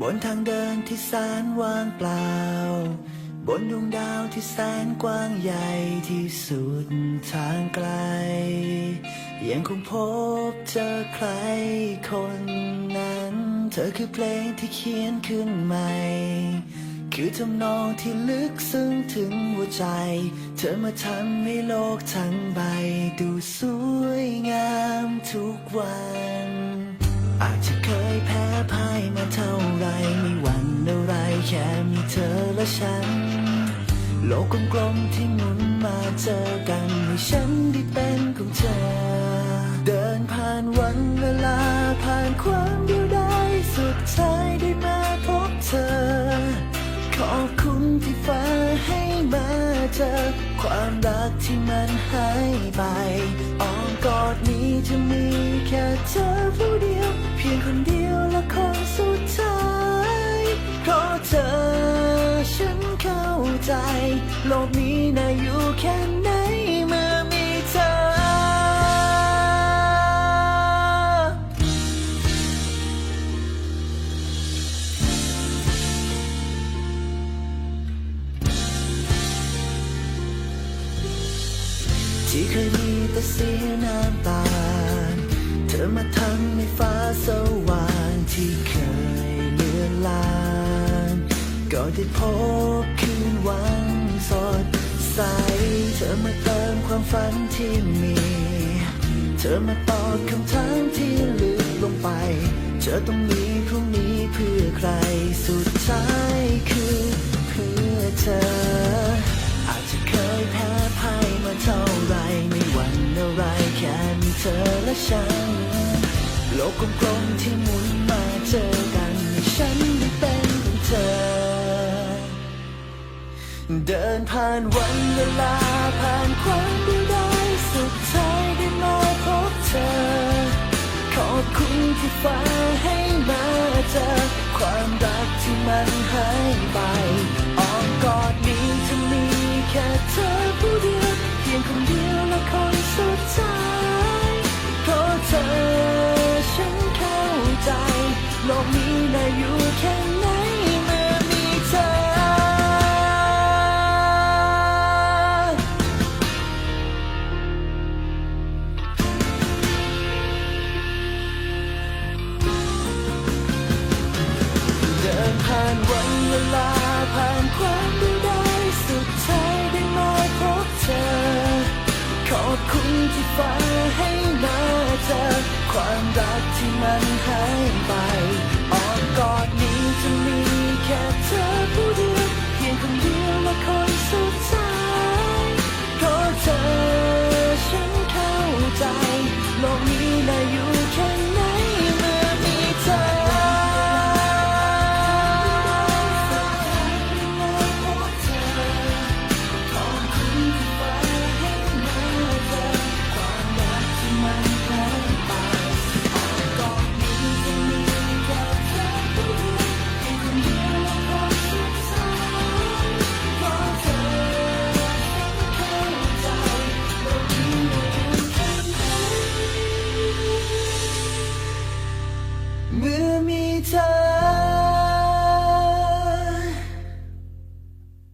บนทางเดินที่แสนว่างเปล่า บนดวงดาวที่แสนกว้างใหญ่ที่สุดทางไกล ยังคงพบเจอใครคนนั้น เธอคือเพลงที่เขียนขึ้นใหม่ คือทำนองที่ลึกซึ้งถึงหัวใจ เธอมาทำให้โลกทั้งใบ ดูสวยงามทุกวัน และฉัน โลกกลมๆที่หมุนมาเจอกันให้ฉันได้เป็นของเธอ เดินผ่านวันเวลาผ่านความเดียวดายสุดท้ายได้มาพบเธอ ขอบคุณที่ฟ้าให้มาเจอ ความรักที่มันหายไปอ้อมกอดนี้จะมีแค่เธอผู้เดียว เพียงคน ใจ โลกนี้น่าอยู่แค่ไหนเมื่อมีเธอ ที่เคยมีแต่เสียน้ำตา เธอมาทำให้ฟ้าสว่างที่ ก็ได้พบคืนวันสดใส เธอมาเติมความฝันที่มี เธอมาตอบคำถามที่ลึกลงไป เธอต้องมีพรุ่งนี้เพื่อใคร สุดท้ายคือเพื่อเธอ อาจจะเคยแพ้พ่ายมาเท่าไรไม่หวั่นอะไรแค่มีเธอและฉัน โลกกลมๆที่หมุนมาเจอกันฉัน เดินผ่านวันเวลาผ่านความดีได้สุดท้ายได้มาพบเธอ ขอบคุณที่ฟ้าให้มาเจอความรักที่มันหายไป ผ่านวันเวลา